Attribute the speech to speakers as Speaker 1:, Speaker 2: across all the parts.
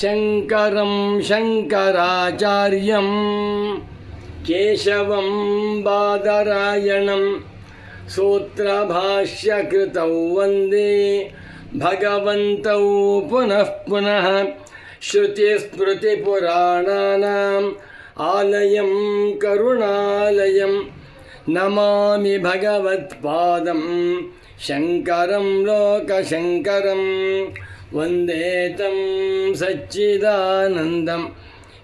Speaker 1: शङ्करं शङ्कराचार्यं केशवं बादरायणं सूत्रभाष्यकृतौ वन्दे भगवन्तौ पुनः पुनः श्रुतिस्मृतिपुराणानाम् आलयं करुणालयं नमामि भगवत्पादं शङ्करं लोकशङ्करं वन्दे तं सच्चिदानन्दं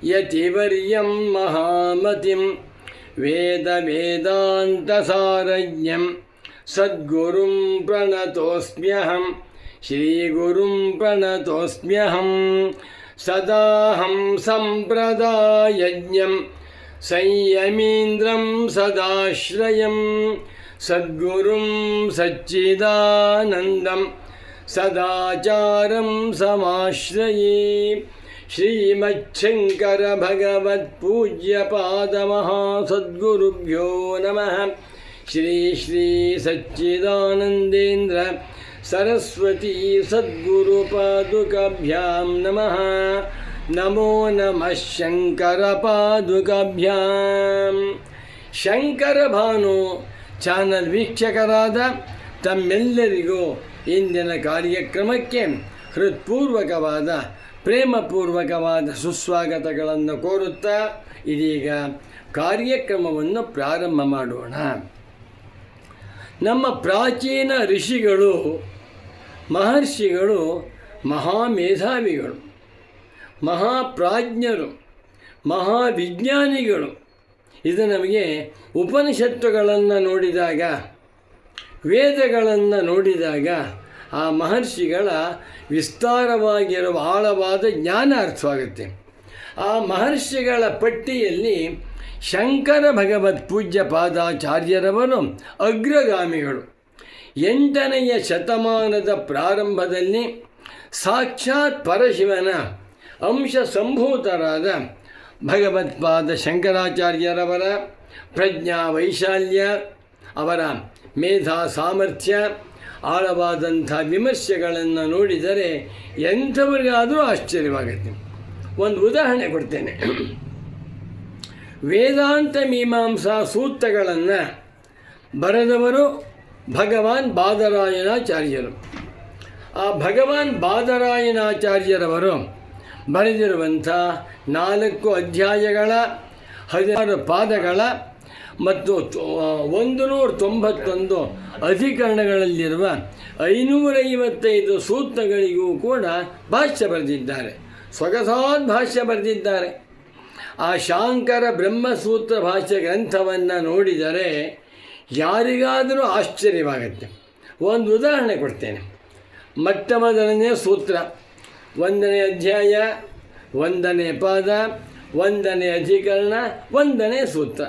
Speaker 1: यतिवर्यं महामतिं वेदवेदान्तसारज्ञं सद्गुरुं प्रणतोऽस्म्यहं श्रीगुरुं प्रणतोऽस्म्यहं सदाहं सम्प्रदायज्ञं संयमीन्द्रं सदाश्रयं सद्गुरुं सच्चिदानन्दं सदाचारं समाश्रये श्रीमच्छङ्करभगवत्पूज्यपादमहासद्गुरुभ्यो नमः श्री श्री सच्चिदानन्देन्द्र सरस्वती सद्गुरुपादुकाभ्यां नमः नमो नमः ಶಂಕರಪಾದುಕಾಭ್ಯಾಂ ಶಂಕರ ಭಾನು ಚಾನಲ್ ವೀಕ್ಷಕರಾದ ತಮ್ಮೆಲ್ಲರಿಗೂ ಇಂದಿನ ಕಾರ್ಯಕ್ರಮಕ್ಕೆ ಹೃತ್ಪೂರ್ವಕವಾದ, ಪ್ರೇಮಪೂರ್ವಕವಾದ ಸುಸ್ವಾಗತಗಳನ್ನು ಕೋರುತ್ತಾ ಇದೀಗ ಕಾರ್ಯಕ್ರಮವನ್ನು ಪ್ರಾರಂಭ ಮಾಡೋಣ. ನಮ್ಮ ಪ್ರಾಚೀನ ಋಷಿಗಳು, ಮಹರ್ಷಿಗಳು, ಮಹಾಮೇಧಾವಿಗಳು, ಮಹಾಪ್ರಾಜ್ಞರು, ಮಹಾವಿಜ್ಞಾನಿಗಳು, ಇದು ನಮಗೆ ಉಪನಿಷತ್ತುಗಳನ್ನು ನೋಡಿದಾಗ ವೇದಗಳನ್ನು ನೋಡಿದಾಗ ಆ ಮಹರ್ಷಿಗಳ ವಿಸ್ತಾರವಾಗಿರುವ ಆಳವಾದ ಜ್ಞಾನ ಅರ್ಥವಾಗುತ್ತೆ. ಆ ಮಹರ್ಷಿಗಳ ಪಟ್ಟಿಯಲ್ಲಿ ಶಂಕರ ಭಗವತ್ ಪೂಜ್ಯ ಪಾದಾಚಾರ್ಯರವರು ಅಗ್ರಗಾಮಿಗಳು. ಎಂಟನೆಯ ಶತಮಾನದ ಪ್ರಾರಂಭದಲ್ಲಿ ಸಾಕ್ಷಾತ್ ಪರಶಿವನ ಅಂಶ ಸಂಭೂತರಾದ ಭಗವತ್ಪಾದ ಶಂಕರಾಚಾರ್ಯರವರ ಪ್ರಜ್ಞಾ ವೈಶಾಲ್ಯ, ಅವರ ಮೇಧಾ ಸಾಮರ್ಥ್ಯ ಆಳವಾದಂಥ ವಿಮರ್ಶೆಗಳನ್ನು ನೋಡಿದರೆ ಎಂಥವರಿಗಾದರೂ ಆಶ್ಚರ್ಯವಾಗುತ್ತೆ. ಒಂದು ಉದಾಹರಣೆ ಕೊಡ್ತೇನೆ. ವೇದಾಂತ ಮೀಮಾಂಸಾ ಸೂತ್ರಗಳನ್ನು ಬರೆದವರು ಭಗವಾನ್ ಬಾದರಾಯಣಾಚಾರ್ಯರು. ಆ ಭಗವಾನ್ ಬಾದರಾಯಣಾಚಾರ್ಯರವರು ಬರೆದಿರುವಂಥ ನಾಲ್ಕು ಅಧ್ಯಾಯಗಳ ಹದಿನಾರು ಪಾದಗಳ ಮತ್ತು ಒಂದು ನೂರ ತೊಂಬತ್ತೊಂದು ಅಧಿಕರಣಗಳಲ್ಲಿರುವ ಐನೂರೈವತ್ತೈದು ಸೂತ್ರಗಳಿಗೂ ಕೂಡ ಭಾಷ್ಯ ಬರೆದಿದ್ದಾರೆ. ಸೊಗಸಾದ ಭಾಷ್ಯ ಬರೆದಿದ್ದಾರೆ. ಆ ಶಾಂಕರ ಬ್ರಹ್ಮಸೂತ್ರ ಭಾಷ್ಯ ಗ್ರಂಥವನ್ನು ನೋಡಿದರೆ ಯಾರಿಗಾದರೂ ಆಶ್ಚರ್ಯವಾಗುತ್ತೆ. ಒಂದು ಉದಾಹರಣೆ ಕೊಡ್ತೇನೆ. ಮೊಟ್ಟ ಮೊದಲನೇ ಸೂತ್ರ, ಒಂದನೇ ಅಧ್ಯಾಯ, ಒಂದನೇ ಪಾದ, ಒಂದನೇ ಅಧಿಕರಣ, ಒಂದನೇ ಸೂತ್ರ.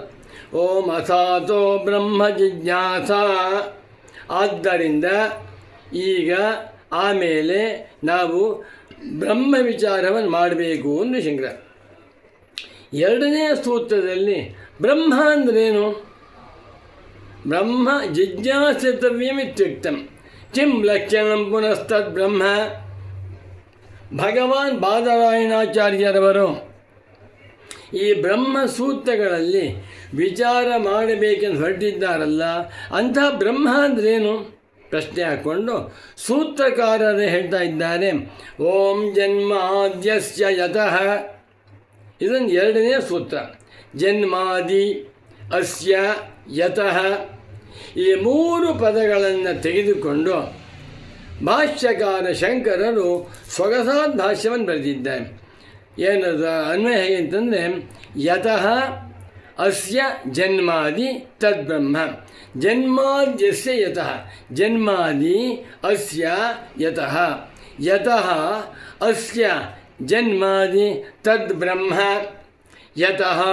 Speaker 1: ಓಂ ಅಸಾತೋ ಬ್ರಹ್ಮ ಜಿಜ್ಞಾಸ. ಆದ್ದರಿಂದ ಈಗ ಆಮೇಲೆ ನಾವು ಬ್ರಹ್ಮ ವಿಚಾರವನ್ನು ಮಾಡಬೇಕು ಎಂದು ಶಂಕರ ಎರಡನೇ ಸೂತ್ರದಲ್ಲಿ ಬ್ರಹ್ಮ ಅಂದ್ರೇನು? ಬ್ರಹ್ಮ ಜಿಜ್ಞಾಸಿತವ್ಯಮಿತ್ಯುಕ್ತ ಕಿಂ ಲಕ್ಷಣಂ ಪುನಸ್ತದ್ ಬ್ರಹ್ಮ ಭಗವಾನ್ ಬಾದರಾಯಣಾಚಾರ್ಯರವರು ಈ ಬ್ರಹ್ಮಸೂತ್ರಗಳಲ್ಲಿ ವಿಚಾರ ಮಾಡಬೇಕೆಂದು ಹೊರಟಿದ್ದಾರಲ್ಲ, ಅಂಥ ಬ್ರಹ್ಮ ಅಂದ್ರೇನು? ಪ್ರಶ್ನೆ ಹಾಕ್ಕೊಂಡು ಸೂತ್ರಕಾರರು ಹೇಳ್ತಾ ಇದ್ದಾರೆ, ಓಂ ಜನ್ಮಾದ್ಯಸ್ಯ ಯತಃ. ಇದೊಂದು ಎರಡನೇ ಸೂತ್ರ, ಜನ್ಮಾದಿ ಅಸ್ಯ ಯತಃ. ಈ ಮೂರು ಪದಗಳನ್ನು ತೆಗೆದುಕೊಂಡು ಭಾಷ್ಯಕಾರ ಶಂಕರರು ಸೊಗಸಾದ ಭಾಷ್ಯವನ್ನು ಬರೆದಿದ್ದಾರೆ. ಏನದು? ಅನ್ವಯ ಹೇಗೆ ಅಂತಂದರೆ, ಯತಃ ಅಸ್ಯ ಜನ್ಮಾದಿ ತದ್ಬ್ರಹ್ಮ. ಜನ್ಮಾದ್ಯಸ್ಯ ಯತಃ. ಜನ್ಮಾದಿ ಅಸ್ಯ ಯತಃ. ಯತಃ ಅಸ್ಯ ಜನ್ಮಾದಿ ತದ್ಬ್ರಹ್ಮ. ಯತಃ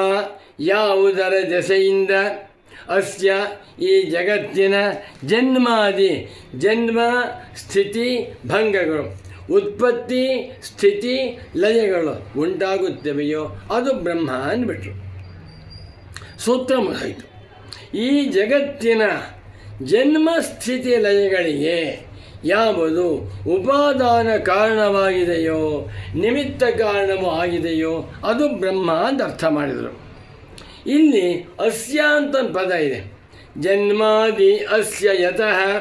Speaker 1: ಯಾವುದರ ದೆಸೆಯಿಂದ ಅಸ್ಯ ಈ ಜಗತ್ತಿನ ಜನ್ಮಾದಿ ಜನ್ಮ ಸ್ಥಿತಿ ಭಂಗಗಳು. ಉತ್ಪತ್ತಿ, ಸ್ಥಿತಿ, ಲಯಗಳು ಉಂಟಾಗುತ್ತವೆಯೋ ಅದು ಬ್ರಹ್ಮ ಅಂದ್ಬಿಟ್ರು. ಸೂತ್ರ ಮುಗಿದಾಯಿತು. ಈ ಜಗತ್ತಿನ ಜನ್ಮ ಸ್ಥಿತಿ ಲಯಗಳಿಗೆ ಯಾವುದು ಉಪಾದಾನ ಕಾರಣವಾಗಿದೆಯೋ, ನಿಮಿತ್ತ ಕಾರಣವೂ ಆಗಿದೆಯೋ ಅದು ಬ್ರಹ್ಮ ಅಂತ ಅರ್ಥ ಮಾಡಿದರು. ಇಲ್ಲಿ ಅಸ್ಯ ಅಂತ ಪದ ಇದೆ. ಜನ್ಮಾದಿ ಅಸ್ಯ ಯತಃ.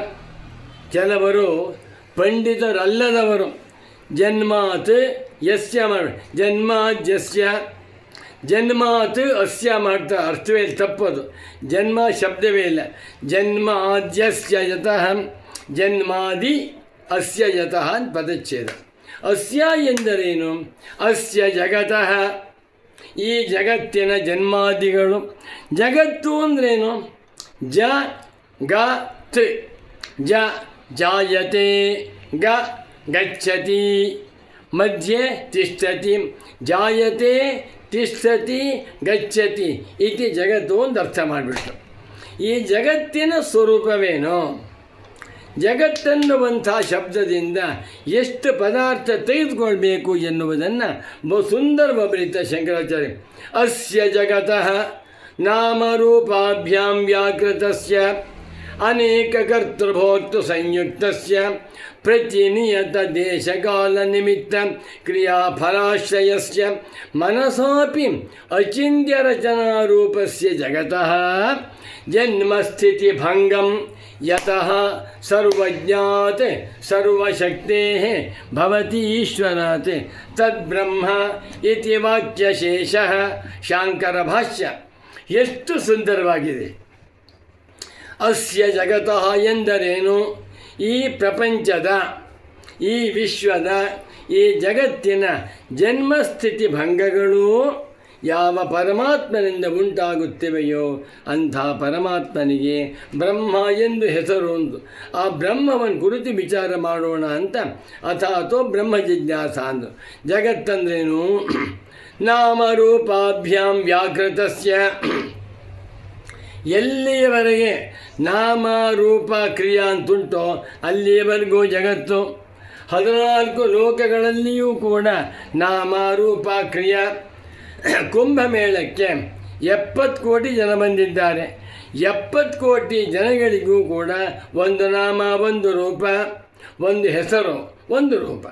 Speaker 1: ಕೆಲವರು ಪಂಡಿತರಲ್ಲದವರು. ಜನ್ಮಾತ್ ಯಸ್ಯ ಮಾಡ ಜನ್ಮಾದ್ಯಸ್ಯ ಜನ್ಮಾತ್ ಅಸ್ಯ ಮಾಡ್ತಾರೆ ಅರ್ಥವೇ ತಪ್ಪದು. ಜನ್ಮ ಶಬ್ದವೇ ಇಲ್ಲ. ಜನ್ಮಾದ್ಯಸ್ಯ ಯತಃ, ಜನ್ಮಾದಿ ಅಸ್ಯ ಯತಃ ಪದಚ್ಛೇದ. ಅಸ್ಯ ಎಂದರೇನು? ಅಸ್ಯ ಜಗತಃ. ಈ ಜಗತ್ತಿನ ಜನ್ಮಾದಿಗಳು. ಜಗತ್ತು ಅಂದ್ರೇನು? ಜ, ಗ, ತ್. ಜ ಜಾಯತೆ ಗ ಗಚ್ಚತಿ ಮಧ್ಯೆ ತಿಷ್ಠತಿ ಜಾಯತೆ ತಿಷ್ಠತಿ ಗಚ್ಚತಿ ಇತಿ ಜಗತ್ತು ಅಂತ ಅರ್ಥ ಮಾಡಿಬಿಟ್ಟು ಈ ಜಗತ್ತಿನ ಸ್ವರೂಪವೇನು? ಜಗತ್ತನ್ನುವಂಥ ಶಬ್ದದಿಂದ ಎಷ್ಟು ಪದಾರ್ಥ ತೆಗೆದುಕೊಳ್ಬೇಕು ಎನ್ನುವುದನ್ನು ಬಹು ಸುಂದರವಬರಿತ ಶಂಕರಾಚಾರ್ಯ, ಅಸ್ಯ ಜಗತಃ ನಾಮರೂಪಾಭ್ಯಾಂ ವ್ಯಾಕೃತಸ್ಯ. ಅನೇಕ ಕರ್ತೃಭೋಕ್ತೃ ಸಂಯುಕ್ತಸ್ಯ ಪ್ರತಿನಿಯತ ದೇಶಕಾಲ ನಿಮಿತ್ತ ಕ್ರಿಯಾಫಲಾಶ್ರಯಸ್ಯ ಮನಸಾಪಿ ಅಚಿಂತ್ಯ ರಚನಾರೂಪಸ್ಯ ಜಗತಃ ಜನ್ಮಸ್ಥಿತಿಭಂಗಂ ಯತಃ ಸರ್ವಜ್ಞಾತ್ ಸರ್ವಶಕ್ತೇಃ ಭವತಿ ಈಶ್ವರಾತ್ ತದ್ಬ್ರಹ್ಮ ಇತಿ ವಾಕ್ಯಶೇಷಃ ಶಾಂಕರ ಭಾಷ್ಯ ಎಷ್ಟು ಸುಂದರವಾಗಿದೆ. ಅಸ್ಯ ಜಗತಃ ಎಂದರೇನು? ಈ ಪ್ರಪಂಚದ, ಈ ವಿಶ್ವದ, ಈ ಜಗತ್ತಿನ ಜನ್ಮಸ್ಥಿತಿ ಭಂಗಗಳು ಯಾವ ಪರಮಾತ್ಮನಿಂದ ಉಂಟಾಗುತ್ತಿವೆಯೋ ಅಂಥ ಪರಮಾತ್ಮನಿಗೆ ಬ್ರಹ್ಮ ಎಂದು ಹೆಸರು ಒಂದು ಆ ಬ್ರಹ್ಮವನ್ನು ಕುರಿತು ವಿಚಾರ ಮಾಡೋಣ ಅಂತ ಅಥಾತೋ ಬ್ರಹ್ಮ ಜಿಜ್ಞಾಸ ಅಂದು. ಜಗತ್ತಂದ್ರೇನು? ನಾಮರೂಪಾಭ್ಯಾಂ ವ್ಯಾಕೃತಸ್ಯ ಎಲ್ಲಿಯವರೆಗೆ ನಾಮ ರೂಪ ಕ್ರಿಯಾ ಅಂತುಂಟೋ, ಅಲ್ಲಿಯವರೆಗೂ ಜಗತ್ತು. ಹದಿನಾಲ್ಕು ಲೋಕಗಳಲ್ಲಿಯೂ ಕೂಡ ನಾಮ ರೂಪ ಕ್ರಿಯಾ ಕುಂಭಮೇಳಕ್ಕೆ ಎಪ್ಪತ್ತು ಕೋಟಿ ಜನ ಬಂದಿದ್ದಾರೆ. ಎಪ್ಪತ್ತು ಕೋಟಿ ಜನಗಳಿಗೂ ಕೂಡ ಒಂದು ನಾಮ, ಒಂದು ರೂಪ, ಒಂದು ಹೆಸರು, ಒಂದು ರೂಪ.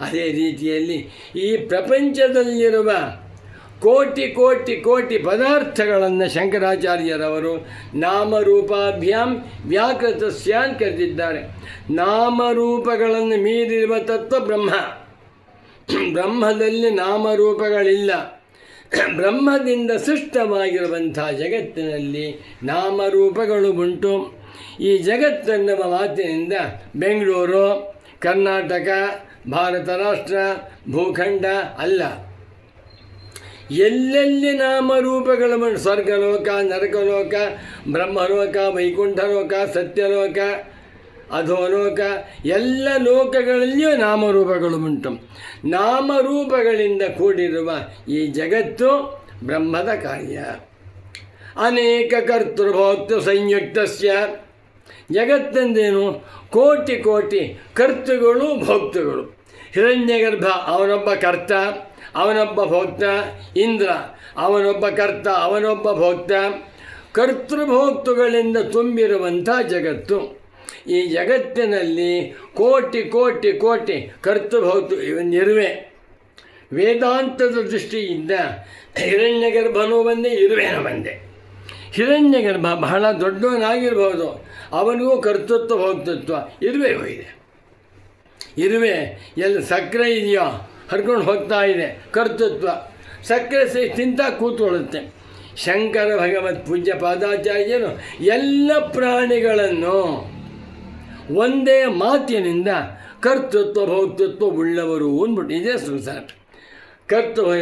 Speaker 1: ಅದೇ ರೀತಿಯಲ್ಲಿ ಈ ಪ್ರಪಂಚದಲ್ಲಿರುವ ಕೋಟಿ ಕೋಟಿ ಕೋಟಿ ಪದಾರ್ಥಗಳನ್ನು ಶಂಕರಾಚಾರ್ಯರವರು ನಾಮರೂಪಾಭ್ಯಾಂ ವ್ಯಾಕೃತ ಸ್ಯಾನ್ ಕರೆದಿದ್ದಾರೆ. ನಾಮರೂಪಗಳನ್ನು ಮೀರಿರುವ ತತ್ವ ಬ್ರಹ್ಮ ಬ್ರಹ್ಮದಲ್ಲಿ ನಾಮರೂಪಗಳಿಲ್ಲ. ಬ್ರಹ್ಮದಿಂದ ಸೃಷ್ಟವಾಗಿರುವಂಥ ಜಗತ್ತಿನಲ್ಲಿ ನಾಮರೂಪಗಳು ಉಂಟು. ಈ ಜಗತ್ತೆನ್ನುವ ಮಾತಿನಿಂದ ಬೆಂಗಳೂರು, ಕರ್ನಾಟಕ, ಭಾರತ ರಾಷ್ಟ್ರ, ಭೂಖಂಡ ಅಲ್ಲ. ಎಲ್ಲೆಲ್ಲಿ ನಾಮರೂಪಗಳು ಸ್ವರ್ಗಲೋಕ, ನರಕಲೋಕ, ಬ್ರಹ್ಮಲೋಕ, ವೈಕುಂಠಲೋಕ, ಸತ್ಯಲೋಕ, ಅಧೋಲೋಕ, ಎಲ್ಲ ಲೋಕಗಳಲ್ಲಿಯೂ ನಾಮರೂಪಗಳು ಉಂಟು. ನಾಮರೂಪಗಳಿಂದ ಕೂಡಿರುವ ಈ ಜಗತ್ತು ಬ್ರಹ್ಮದ ಕಾರ್ಯ. ಅನೇಕ ಕರ್ತೃಭೋಕ್ತೃ ಸಂಯುಕ್ತಸ್ಯ. ಜಗತ್ತಂದೇನು? ಕೋಟಿ ಕೋಟಿ ಕರ್ತೃಗಳು, ಭೋಕ್ತೃಗಳು. ಹಿರಣ್ಯಗರ್ಭ ಅವನೊಬ್ಬ ಕರ್ತ. ಅವನೊಬ್ಬ ಭೋಕ್ತ ಇಂದ್ರ, ಅವನೊಬ್ಬ ಕರ್ತ, ಅವನೊಬ್ಬ ಭೋಕ್ತ. ಕರ್ತೃಭೋಕ್ತುಗಳಿಂದ ತುಂಬಿರುವಂಥ ಜಗತ್ತು. ಈ ಜಗತ್ತಿನಲ್ಲಿ ಕೋಟಿ ಕೋಟಿ ಕೋಟಿ ಕರ್ತೃಭೋಕ್ತು ಇರುವೆ. ವೇದಾಂತದ ದೃಷ್ಟಿಯಿಂದ ಹಿರಣ್ಯಗರ್ಭನೂ ಬಂದೆ ಇರುವೆನೂ ಬಂದೆ. ಹಿರಣ್ಯಗರ್ಭ ಬಹಳ ದೊಡ್ಡವನಾಗಿರ್ಬೋದು. ಅವನಿಗೂ ಕರ್ತೃತ್ವ ಭೋಕ್ತೃತ್ವ ಇರುವೆ ಹೋಗಿದೆ ಇರುವೆ ಎಲ್ಲಿ ಸಕ್ಕರೆ ಇದೆಯೋ? ಹರ್ಕೊಂಡು ಹೋಗ್ತಾ ಇದೆ. ಕರ್ತೃತ್ವ. ಸಕ್ಕರೆ ಸಹ ತಿಂತ ಕೂತ್ಕೊಳ್ಳುತ್ತೆ. ಶಂಕರ ಭಗವತ್ ಪೂಜ್ಯ ಪಾದಾಚಾರ್ಯರು ಎಲ್ಲ ಪ್ರಾಣಿಗಳನ್ನು ಒಂದೇ ಮಾತಿನಿಂದ ಕರ್ತೃತ್ವ, ಭೌತೃತ್ವ ಉಳ್ಳವರು ಅಂದ್ಬಿಟ್ಟು ಇದೇ ಸಂಸಾರ. ಕರ್ತೃತ್ವ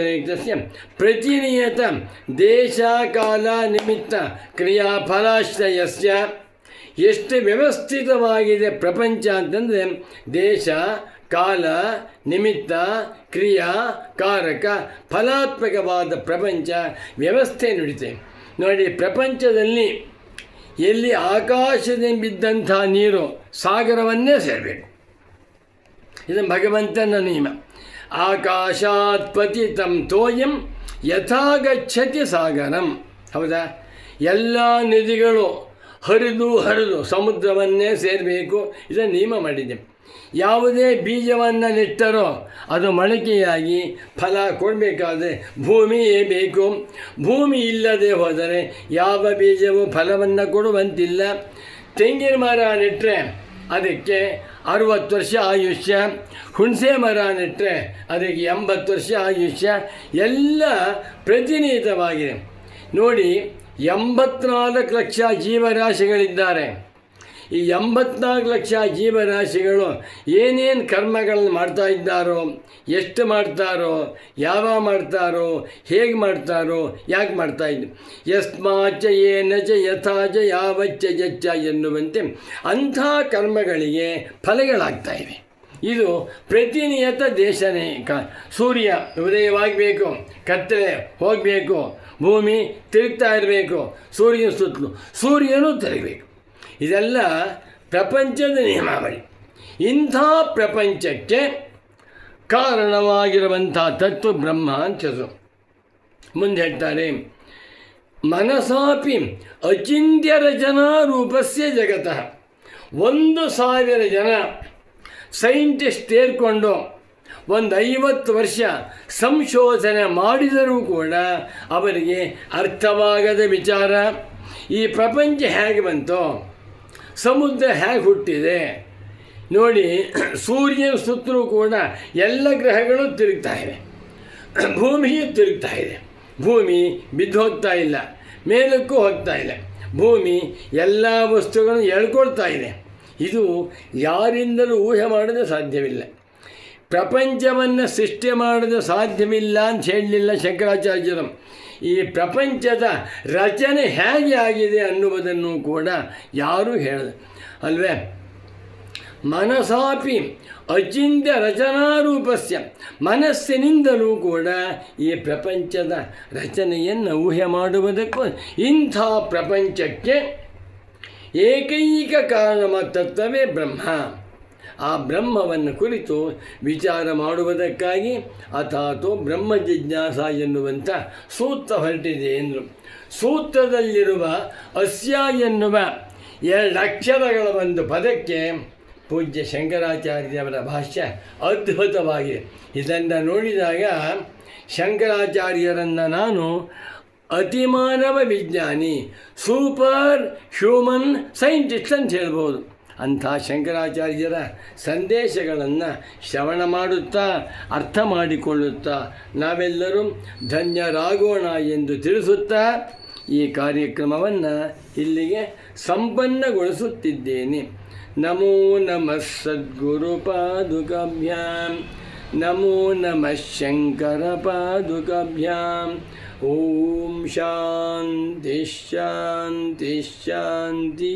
Speaker 1: ಪ್ರತಿನಿಯತ ದೇಶ ಕಾಲ ನಿಮಿತ್ತ ಕ್ರಿಯಾಫಲಾಶ್ರಯಸ್ಯ. ಎಷ್ಟು ವ್ಯವಸ್ಥಿತವಾಗಿದೆ ಪ್ರಪಂಚ ಅಂತಂದರೆ ದೇಶ ಕಾಲ, ನಿಮಿತ್ತ, ಕ್ರಿಯಾ, ಕಾರಕ, ಫಲಾತ್ಮಕವಾದ ಪ್ರಪಂಚ, ವ್ಯವಸ್ಥೆ ನುಡಿತೆ. ನೋಡಿ, ಪ್ರಪಂಚದಲ್ಲಿ ಎಲ್ಲಿ ಆಕಾಶದಿಂದ ಬಿದ್ದಂಥ ನೀರು ಸಾಗರವನ್ನೇ ಸೇರಬೇಕು. ಇದು ಭಗವಂತನ ನಿಯಮ. ಆಕಾಶಾತ್ ಪತಿತಂ ತೋಯಂ ಯಥಾಗಚ್ಛತಿ ಸಾಗರಂ. ಹೌದಾ? ಎಲ್ಲ ನದಿಗಳು ಹರಿದು ಹರಿದು ಸಮುದ್ರವನ್ನೇ ಸೇರಬೇಕು. ಇದನ್ನು ನಿಯಮ ಮಾಡಿದೆ. ಯಾವುದೇ ಬೀಜವನ್ನು ನೆಟ್ಟರೋ ಅದು ಮೊಳಕೆಯಾಗಿ ಫಲ ಕೊಡಬೇಕಾದ್ರೆ ಭೂಮಿಯೇ ಬೇಕು. ಭೂಮಿ ಇಲ್ಲದೆ ಹೋದರೆ ಯಾವ ಬೀಜವೂ ಫಲವನ್ನು ಕೊಡುವಂತಿಲ್ಲ. ತೆಂಗಿನ ಮರ ನೆಟ್ಟರೆ ಅದಕ್ಕೆ ಅರುವತ್ತು ವರ್ಷ ಆಯುಷ್ಯ. ಹುಣಸೆ ಮರ ನೆಟ್ಟರೆ ಅದಕ್ಕೆ ಎಂಬತ್ತು ವರ್ಷ ಆಯುಷ್ಯ. ಎಲ್ಲ ಪ್ರತಿನಿಧಿತವಾಗಿದೆ. ನೋಡಿ ಎಂಬತ್ನಾಲ್ಕು ಲಕ್ಷ ಜೀವರಾಶಿಗಳಿದ್ದಾರೆ. ಈ ಎಂಬತ್ನಾಲ್ಕು ಲಕ್ಷ ಜೀವರಾಶಿಗಳು ಏನೇನು ಕರ್ಮಗಳನ್ನು ಮಾಡ್ತಾ ಇದ್ದಾರೋ, ಎಷ್ಟು ಮಾಡ್ತಾರೋ ಯಾವ ಮಾಡ್ತಾರೋ, ಹೇಗೆ ಮಾಡ್ತಾರೋ, ಯಾಕೆ ಮಾಡ್ತಾ ಇದ್ದು ಯಸ್ಮಾಚ ಏನ ಯಥಾಜ ಯಥಾಚ ಯಾವಚ್ಚ ಜಚ್ಚ ಎನ್ನುವಂತೆ ಅಂಥ ಕರ್ಮಗಳಿಗೆ ಫಲಗಳಾಗ್ತಾ ಇವೆ. ಇದು ಪ್ರತಿನಿಯತ ದೇಶನೇ. ಕ ಸೂರ್ಯ ಉದಯವಾಗಬೇಕು, ಕತ್ತಲೆ ಹೋಗಬೇಕು, ಭೂಮಿ ತಿರುಗ್ತಾ ಇರಬೇಕು, ಸೂರ್ಯನ ಸುತ್ತಲೂ ಸೂರ್ಯನೂ ತಿರುಗಬೇಕು. ಇದೆಲ್ಲ ಪ್ರಪಂಚದ ನಿಯಮಾವಳಿ. ಇಂಥ ಪ್ರಪಂಚಕ್ಕೆ ಕಾರಣವಾಗಿರುವಂಥ ತತ್ವ ಬ್ರಹ್ಮ ಅಂತದು ಮುಂದೆ ಹೇಳ್ತಾರೆ, ಮನಸಾಪಿ ಅಚಿಂತ್ಯ ರಚನಾ ರೂಪಸ್ಯ ಜಗತಃ. ಒಂದು ಸಾವಿರ ಜನ ಸೈಂಟಿಸ್ಟ್ ಸೇರಿಕೊಂಡು ಒಂದು ಐವತ್ತು ವರ್ಷ ಸಂಶೋಧನೆ ಮಾಡಿದರೂ ಕೂಡ ಅವರಿಗೆ ಅರ್ಥವಾಗದ ವಿಚಾರ. ಈ ಪ್ರಪಂಚ ಹೇಗೆ ಬಂತು? ಸಮುದ್ರ ಹೇಗೆ ಹುಟ್ಟಿದೆ? ನೋಡಿ, ಸೂರ್ಯನ ಸುತ್ತಲೂ ಕೂಡ ಎಲ್ಲ ಗ್ರಹಗಳು ತಿರುಗ್ತಾ ಇವೆ ಭೂಮಿಯೂ ತಿರುಗ್ತಾ ಇದೆ. ಭೂಮಿ ಬಿದ್ದು ಹೋಗ್ತಾ ಇಲ್ಲ, ಮೇಲಕ್ಕೂ ಹೋಗ್ತಾ ಇಲ್ಲ. ಭೂಮಿ ಎಲ್ಲ ವಸ್ತುಗಳನ್ನು ಎಳ್ಕೊಳ್ತಾ ಇದೆ. ಇದು ಯಾರಿಂದಲೂ ಊಹೆ ಮಾಡಲು ಸಾಧ್ಯವಿಲ್ಲ. ಪ್ರಪಂಚವನ್ನು ಸೃಷ್ಟಿ ಮಾಡಲು ಸಾಧ್ಯವಿಲ್ಲ ಅಂತ ಹೇಳಲಿಲ್ಲ ಶಂಕರಾಚಾರ್ಯರು. ಈ ಪ್ರಪಂಚದ ರಚನೆ ಹೇಗೆ ಆಗಿದೆ ಅನ್ನುವುದನ್ನು ಕೂಡ ಯಾರೂ ಹೇಳಿದೆ, ಅಲ್ವೇ? ಮನಸಾಪಿ ಅಚಿಂತ್ಯ ರಚನಾರೂಪಸ್ಯ ಮನಸ್ಸಿನಿಂದಲೂ ಕೂಡ ಈ ಪ್ರಪಂಚದ ರಚನೆಯನ್ನು ಊಹೆ ಮಾಡುವುದಕ್ಕೂ ಇಂಥ ಪ್ರಪಂಚಕ್ಕೆ ಏಕೈಕ ಕಾರಣ ತತ್ವವೇ ಬ್ರಹ್ಮ. ಆ ಬ್ರಹ್ಮವನ್ನು ಕುರಿತು ವಿಚಾರ ಮಾಡುವುದಕ್ಕಾಗಿ ಅಥಾತೋ ಬ್ರಹ್ಮ ಜಿಜ್ಞಾಸ ಎನ್ನುವಂಥ ಸೂತ್ರ ಹೊರಟಿದೆ ಎಂದರು. ಸೂತ್ರದಲ್ಲಿರುವ ಅಸ್ಯ ಎನ್ನುವ ಎರಡು ಅಕ್ಷರಗಳ ಒಂದು ಪದಕ್ಕೆ ಪೂಜ್ಯ ಶಂಕರಾಚಾರ್ಯವರ ಭಾಷ್ಯ ಅದ್ಭುತವಾಗಿದೆ. ಇದನ್ನು ನೋಡಿದಾಗ ಶಂಕರಾಚಾರ್ಯರನ್ನು ನಾನು ಅತಿಮಾನವ ವಿಜ್ಞಾನಿ, ಸೂಪರ್ ಹ್ಯೂಮನ್ ಸೈಂಟಿಸ್ಟ್ ಅಂತ ಹೇಳ್ಬೋದು. ಅಂಥ ಶಂಕರಾಚಾರ್ಯರ ಸಂದೇಶಗಳನ್ನು ಶ್ರವಣ ಮಾಡುತ್ತಾ, ಅರ್ಥ ಮಾಡಿಕೊಳ್ಳುತ್ತಾ, ನಾವೆಲ್ಲರೂ ಧನ್ಯರಾಗೋಣ ಎಂದು ತಿಳಿಸುತ್ತಾ ಈ ಕಾರ್ಯಕ್ರಮವನ್ನು ಇಲ್ಲಿಗೆ ಸಂಪನ್ನಗೊಳಿಸುತ್ತಿದ್ದೇನೆ. ನಮೋ ನಮಃ ಸದ್ಗುರು ಪಾದುಕಾಭ್ಯಾಂ ನಮೋ ನಮಃ ಶಂಕರ ಪಾದುಕಾಭ್ಯಾಂ ಓಂ ಶಾಂತಿ ಶಾಂತಿ ಶಾಂತಿ.